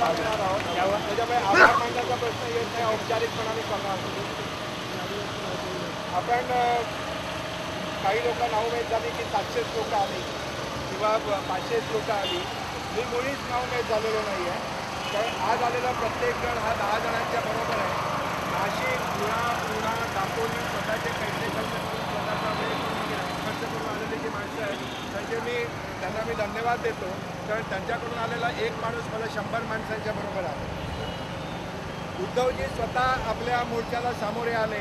सभा घेणार आहोत त्याच्यामुळे आभार मानण्याचा प्रश्न येत नाही औपचारिकपणाने करणार आहोत. आपण काही काही नाव नावमेद झाली की सातशेच लोक आली. किंवा ब- पाचशेच लोक आली. मी मुळीच नावमेद झालेलो नाही आहे कारण आज आलेला प्रत्येक जण हा दहा जणांच्या बरोबर आहे. नाशिक पुणा पुणा दापोली स्वतःचे पैसे खर्च करून खर्च करून आलेली जी माणसं आहेत त्यांचे मी त्यांना मी धन्यवाद देतो कारण त्यांच्याकडून आलेला एक माणूस मला शंभर माणसांच्या बरोबर आहे उद्धवजी स्वतः आपल्या मोर्चाला सामोरे आले.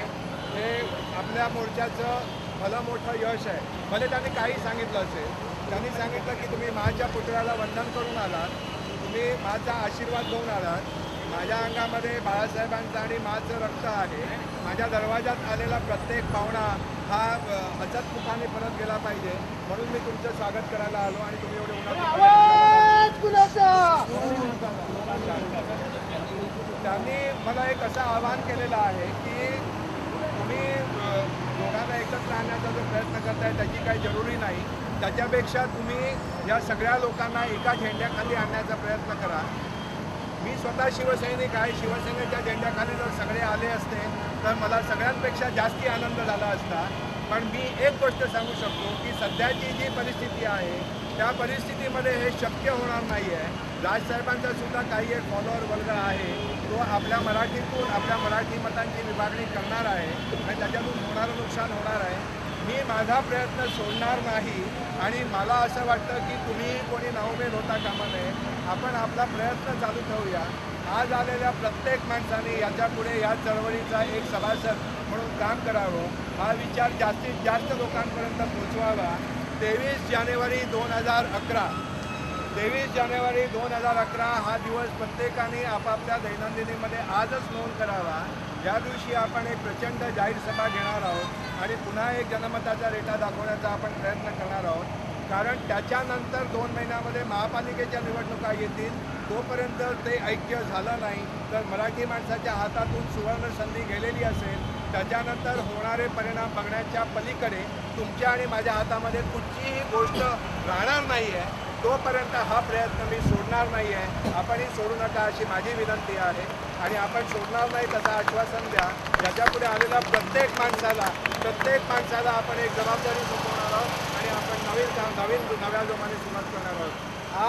हे आपल्या मोर्चाचं भलं मोठं यश आहे. भले त्यांनी काही सांगितलं असेल. त्यांनी सांगितलं की तुम्ही माझ्या पुतळ्याला वंदन करून आलात. तुम्ही माझा आशीर्वाद घेऊन आलात. माझ्या अंगामध्ये बाळासाहेबांचं आणि माझं रक्त आहे. माझ्या दरवाजात आलेला प्रत्येक पाहुणा हा अ, अचतमुखाने परत गेला पाहिजे. म्हणून मी तुमचं स्वागत करायला आलो आणि तुम्ही एवढे त्यांनी मला एक असं आवाहन केलेलं आहे की तुम्ही दोघांना एकत्र आणण्याचा जो प्रयत्न करताय त्याची काही जरुरी नाही. त्याच्यापेक्षा तुम्ही या सगळ्या लोकांना एका झेंड्याखाली आणण्याचा प्रयत्न करा. मी स्वतः शिवसैनिक आहे. शिवसेनेच्या झेंड्याखाली जर सगळे आले असते तर मला सगळ्यांपेक्षा जास्ती आनंद झाला असता. पण मी एक गोष्ट सांगू शकतो की सध्याची जी परिस्थिती आहे त्या परिस्थितीमध्ये हे शक्य होणार नाही आहे राजसाहेबांचा सुद्धा काही एक फॉलोअर वर्ग आहे तो आपल्या मराठीतून आपल्या मराठी मतांची विभागणी करणार आहे आणि त्याच्यातून होणारं नुकसान होणार आहे. मी माझा प्रयत्न सोडणार नाही आणि मला असं वाटतं की तुम्ही कोणी नावमेद होता कामा नये. आपण आपला प्रयत्न चालू ठेवूया. आज आलेल्या प्रत्येक माणसाने याच्यापुढे या चळवळीचा एक सभासद म्हणून काम करावं. हा विचार जास्तीत जास्त लोकांपर्यंत पोचवावा तेवीस जानेवारी दोन हजार अकरा. तेवीस जानेवारी दोन हजार अकरा हा दिवस प्रत्येकाने आपापल्या दैनंदिनीमध्ये आजच नोंद करावा. या दिवशी आपण एक प्रचंड जाहीर सभा घेणार आहोत आणि पुन्हा एक जनमताचा रेटा दाखवण्याचा आपण प्रयत्न करणार आहोत कारण त्याच्यानंतर दोन महिन्यामध्ये महापालिकेच्या निवडणुका येतील तोपर्यंत ते ऐक्य झालं नाही तर मराठी माणसाच्या हातातून सुवर्ण संधी गेलेली असेल त्याच्यानंतर होणारे परिणाम बघण्याच्या पलीकडे तुमच्या आणि माझ्या हातामध्ये कुठचीही गोष्ट राहणार नाही आहे तोपर्यंत हा प्रयत्न मी सोडणार नाही आहे आपणही सोडू नका अशी माझी विनंती आहे. आणि आपण सोडणार नाही त्याचं आश्वासन द्या. ज्याच्यापुढे आलेल्या प्रत्येक माणसाला प्रत्येक माणसाला आपण एक जबाबदारी सोपवणार आहोत आणि आपण नवीन नवीन नव्या जोमाने सुरुवात करणार आहोत.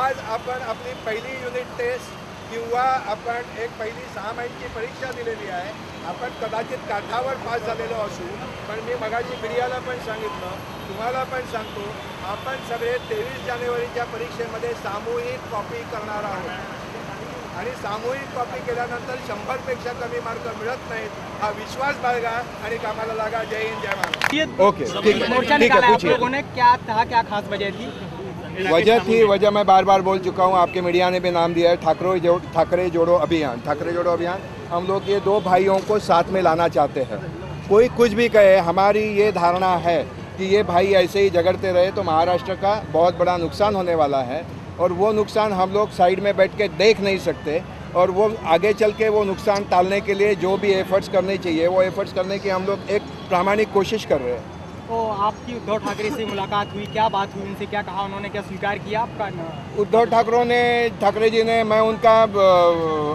आज आपण आपली पहिली युनिट टेस्ट किंवा आपण एक पहिली सहा महिन्याची परीक्षा दिलेली आहे. आपण कदाचित काठावर पास झालेलो असू पण मी मगाशी मीडियाला पण सांगितलं तुम्हाला पण सांगतो आपण सगळे तेवीस जानेवारीच्या परीक्षेमध्ये सामूहिक कॉपी करणार आहोत. आणि सामूहिक कॉपी केल्यानंतर शंभरपेक्षा कमी मार्क मिळत नाहीत हा विश्वास बाळगा आणि कामाला लागा. जय हिंद जय महाराष्ट्र. ये ओके ठीक है ठीक है पूछिए क्या था क्या खास वजह थी. वजह थी, वजह मैं बार बार बोल चुका हूँ, आपके मीडिया ने भी नाम दिया है, ठाकरे जो, ठाकरे जोड़ो अभियान, ठाकरे जोड़ो अभियान, हम लोग ये दो भाइयों को साथ में लाना चाहते हैं। कोई कुछ भी कहे, हमारी ये धारणा है कि ये भाई ऐसे ही झगड़ते रहे तो महाराष्ट्र का बहुत बड़ा नुकसान होने वाला है और वो नुकसान हम लोग साइड में बैठ के देख नहीं सकते और वो आगे चल के वो नुकसान टालने के लिए जो भी एफर्ट्स करने चाहिए, वो एफर्ट्स करने की हम लोग एक प्रामाणिक कोशिश कर रहे हैं। तो आपकी उद्धव ठाकरे से मुलाकात हुई? क्या बात हुई उनसे? क्या कहा उन्होंने? क्या स्वीकार किया आपका? उद्धव ठाकरे ने, ठाकरे जी ने, मैं उनका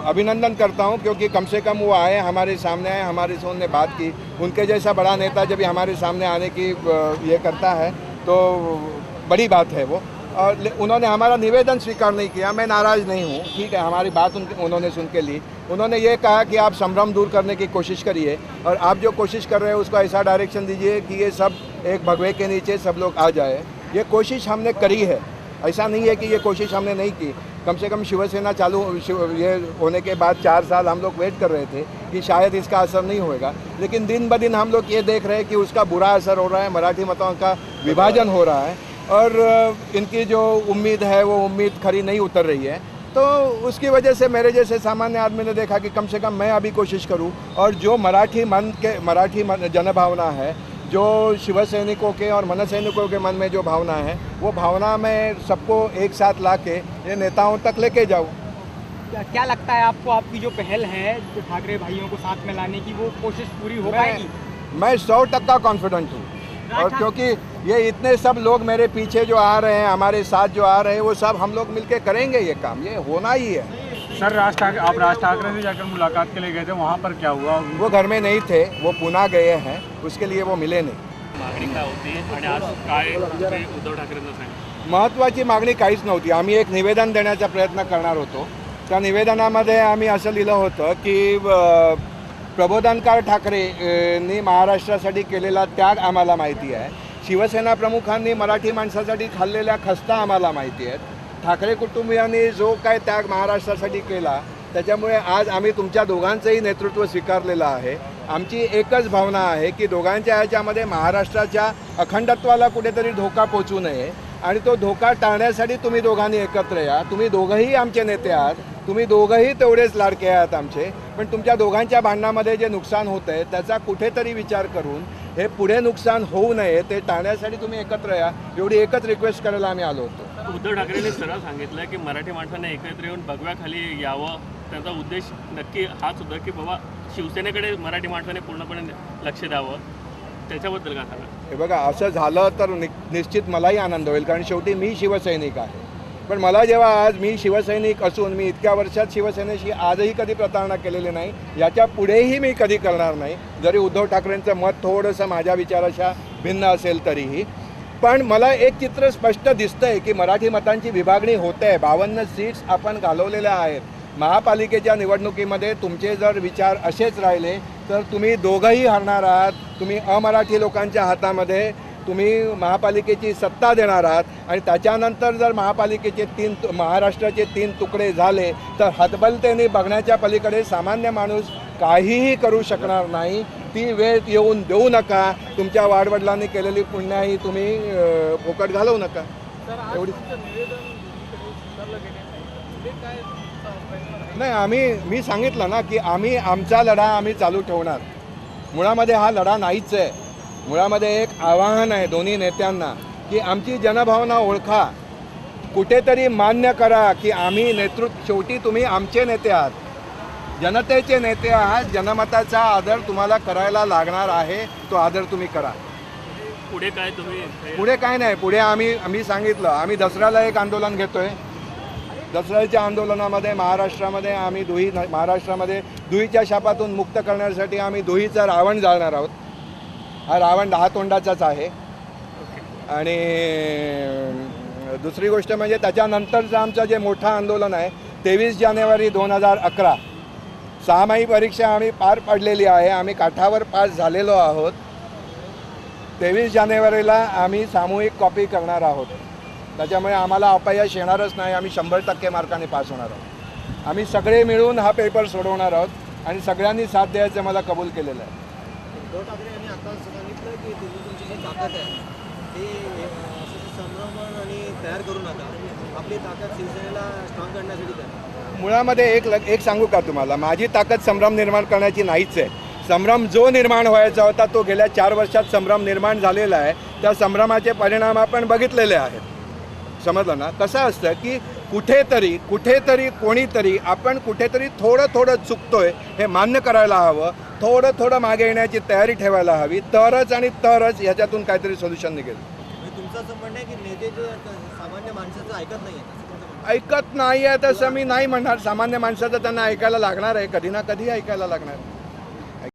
अभिनंदन करता हूँ, क्योंकि कम से कम वो आए, हमारे सामने आए, हमारे से उनने बात की। उनके जैसा बड़ा नेता जब हमारे सामने आने की ये करता है तो बड़ी बात है वो। और उन्होंने हमारा निवेदन स्वीकार नहीं किया, मैं नाराज़ नहीं हूँ, ठीक है, हमारी बात उन उन्होंने सुन के ली। उन्होंने ये कहा कि आप संभ्रम दूर करने की कोशिश करिए, और आप जो कोशिश कर रहे हैं उसको ऐसा डायरेक्शन दीजिए कि ये सब एक भगवे के नीचे सब लोग आ जाए। ये कोशिश हमने करी है, ऐसा नहीं है कि ये कोशिश हमने नहीं की। कम से कम शिवसेना चालू, शिव, ये होने के बाद चार साल हम लोग वेट कर रहे थे कि शायद इसका असर नहीं होएगा। लेकिन दिन ब दिन हम लोग ये देख रहे हैं कि उसका बुरा असर हो रहा है, मराठी मतों का विभाजन हो रहा है। और इनकी जो उम्मीद है वो उम्मीद खरी नहीं उतर रही है। तो उसकी वजह से मेरे जैसे सामान्य आदमी ने देखा कि कम से कम मैं अभी कोशिश करूँ और जो मराठी मन के मराठी जनभावना है जो शिव सैनिकों के और मन सैनिकों के मन में जो भावना है वो भावना में सबको एक साथ ला के ये नेताओं तक लेके जाऊँ। क्या, क्या लगता है आपको आपकी जो पहल है जो ठाकरे भाइयों को साथ में लाने की वो कोशिश पूरी हो पाएगी? मैं सौ टक्का कॉन्फिडेंट हूँ। और क्योंकि ये इतने सब लोग मेरे पीछे जो आ रहे हैं हमारे साथ जो आ रहे हैं वो सब हम लोग मिलके करेंगे ये काम। ये होना ही है। सर राज ठाकरे आप राज ठाकरे से जाकर मुलाकात के लिए गए थे वहाँ पर क्या हुआ? वो घर में नहीं थे वो पुणे गए हैं उसके लिए वो मिले नहीं। मागणी काय होती आणि आज काय ते उद्धव ठाकरेंना सांगितलं? महत्त्वाची मागणी काहीच नव्हती. आम्ही एक निवेदन देण्याचा प्रयत्न करणार होतो. त्या निवेदनामध्ये आम्ही असं लिहिलं होतं की प्रबोधनकार ठाकरेंनी महाराष्ट्रासाठी केलेला त्याग आम्हाला माहिती आहे. शिवसेना प्रमुखांनी मराठी माणसासाठी खाल्लेल्या खस्ता आम्हाला माहिती आहेत. ठाकरे कुटुंबियांनी जो काय त्याग महाराष्ट्रासाठी केला त्याच्यामुळे आज आम्ही तुमच्या दोघांचंही नेतृत्व स्वीकारलेलं आहे. आमची एकच भावना आहे की दोघांच्या ह्याच्यामध्ये महाराष्ट्राच्या अखंडत्वाला कुठेतरी धोका पोचू नये आणि तो धोका टाळण्यासाठी तुम्ही दोघांनी एकत्र या. तुम्ही दोघंही आमचे नेते आहात. तुम्ही दोघंही तेवढेच लाडके आहात आमचे. पण तुमच्या दोघांच्या भांडणामध्ये जे नुकसान होतं आहे त्याचा कुठेतरी विचार करून हे पुढे नुकसान होऊ नये ते टाळण्यासाठी तुम्ही एकत्र या. एवढी एकच रिक्वेस्ट करायला आम्ही आलो होतो. उद्धव ठाकरेंनी सरळ सांगितलं की मराठी माणसाने एकत्र येऊन भगव्याखाली यावं. त्यांचा उद्देश नक्की हाच होता की बाबा शिवसेनेकडे मराठी माणसाने पूर्णपणे लक्ष द्यावं. त्याच्याबद्दल काय सांगा हे बघा असं झालं तर नि निश्चित मलाही आनंद होईल कारण शेवटी मी शिवसैनिक आहे. पण मला जेव्हा आज मी शिवसैनिक असून मी इतक्या वर्षात शिवसेनेशी आजही कधी प्रतारणा केलेली नाही याच्या पुढेही मी कधी करणार नाही. जरी उद्धव ठाकरेंचं मत थोडंसं माझ्या विचाराच्या भिन्न असेल तरीही. पण मला एक चित्र स्पष्ट दिसतंय की मराठी मतांची विभागणी होते. आहे बावन्न सीट्स आपण घालवलेल्या आहेत. महापालिकेच्या निवडणुकीमध्ये तुमचे जर विचार असेच राहिले तर तुम्ही दोघंही हरणार आहात. तुम्ही अमराठी लोकांच्या हातामध्ये तुम्ही महापालिकेची सत्ता देणार आहात आणि त्याच्यानंतर जर महापालिकेचे तीन तु- महाराष्ट्राचे तीन तुकडे झाले तर हतबलतेने बघण्याच्या पलीकडे सामान्य माणूस काहीही करू शकणार नाही. ती वेळ येऊन देऊ नका. तुमच्या वाडवडिलांनी केलेली पुण्याही तुम्ही फुकट घालवू नका. एवढी नाही आम्ही मी सांगितलं ना की आम्ही आमचा लढा आम्ही चालू ठेवणार. मुळामध्ये हा लढा नाहीच आहे. मुळामध्ये एक आवाहन आहे दोन्ही नेत्यांना की आमची जनभावना ओळखा. कुठेतरी मान्य करा की आम्ही नेतृत्व शेवटी तुम्ही आमचे नेते आहात. जनतेचे नेते आहात जनमताचा आदर तुम्हाला करायला लागणार आहे तो आदर तुम्ही करा. पुढे काय तुम्ही पुढे काय नाही पुढे आम्ही आम्ही सांगितलं आम्ही दसऱ्याला एक आंदोलन घेतोय. दसऱ्याच्या आंदोलनामध्ये महाराष्ट्रामध्ये आम्ही दुही महाराष्ट्रामध्ये दुहीच्या शापातून मुक्त करण्यासाठी आम्ही दुहीचा रावण जाळणार आहोत. हा रावण दहा तोंडाचाच आहे. आणि दुसरी गोष्ट म्हणजे त्याच्यानंतरचं आमचं जे मोठं आंदोलन आहे तेवीस जानेवारी दोन हजार अकरा. सहामाही परीक्षा आम्ही पार पाडलेली आहे आम्ही काठावर पास झालेलो आहोत. तेवीस जानेवारीला आम्ही सामूहिक कॉपी करणार आहोत. त्याच्यामुळे आम्हाला अपयश येणारच नाही आम्ही शंभर टक्के मार्काने पास होणार आहोत. आम्ही सगळे मिळून हा पेपर सोडवणार आहोत आणि सगळ्यांनी साथ द्यायचं मला कबूल केलेलं आहे. की तुम्ही तुमची जी ताकद आहे ते संभ्रमण आणि तयार करू नका. आपली ताकद शिवसेनेला स्ट्रॉंग करण्यासाठी द्या मुळामध्ये एक लग एक सांगू का तुम्हाला? माझी ताकद संभ्रम निर्माण करण्याची नाहीच आहे. संभ्रम जो निर्माण व्हायचा होता तो गेल्या चार वर्षात संभ्रम निर्माण झालेला आहे. त्या संभ्रमाचे परिणाम आपण बघितलेले आहेत. समजलं ना? कसं असतं की कुठेतरी कुठेतरी कोणीतरी आपण कुठेतरी थोडं थोडं चुकतोय हे मान्य करायला हवं. थोडं थोडं मागे येण्याची तयारी ठेवायला हवी. तरच आणि तरच ह्याच्यातून काहीतरी सोल्युशन निघेल. म्हणजे तुमचं असं म्हणणं आहे की नेते जे सामान्य माणसाचं ऐकत नाही आहे. ऐकत नाही आहे तसं मी नाही म्हणणार. सामान्य माणसाचं त्यांना ऐकायला लागणार आहे. कधी ना कधी ऐकायला लागणार